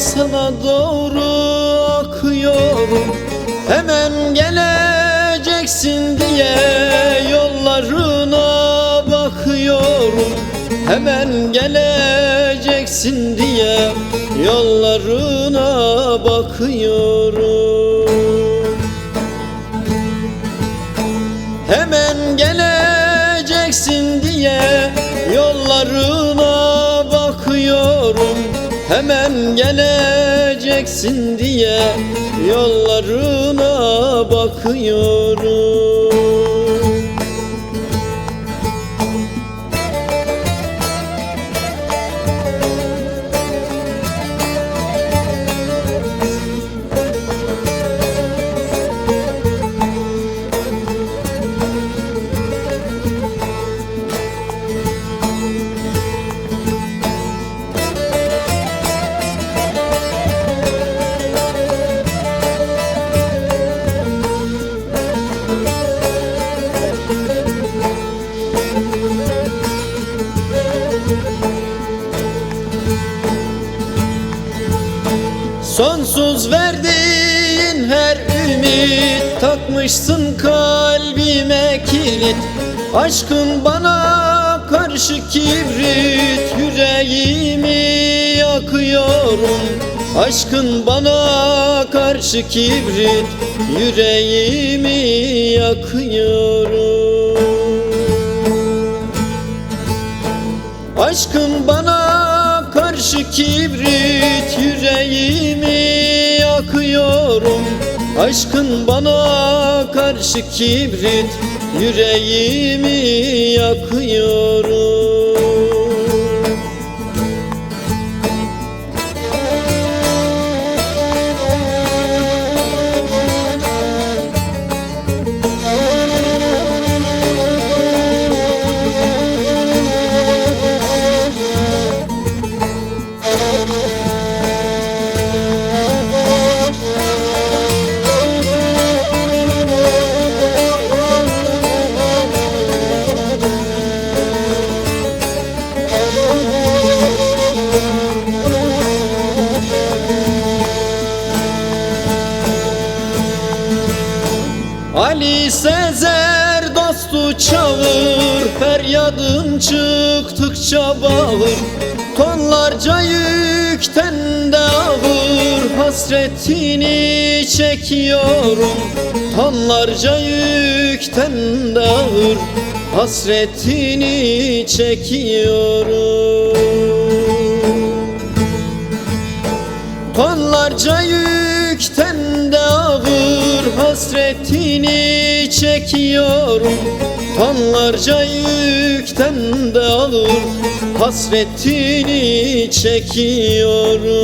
sana doğru akıyorum Hemen geleceksin diye yollarına bakıyorum Hemen geleceksin diye yollarına bakıyorum. Hemen geleceksin diye yollarına Hemen geleceksin diye yollarına bakıyorum Sonsuz verdiğin her ümit Takmışsın kalbime kilit. Aşkın bana karşı kibrit Yüreğimi yakıyorum. Aşkın bana karşı kibrit Yüreğimi yakıyorum. Aşkın bana kibrit yüreğimi yakıyorum Aşkın bana karşı kibrit yüreğimi yakıyorum Sezer dostu çağır Feryadım çıktıkça bağır. Tonlarca yükten de ağır Hasretini çekiyorum. Tonlarca yükten de ağır Hasretini çekiyorum. Tonlarca yükten hasretini çekiyorum. Tonlarca yükten de ağır hasretini çekiyorum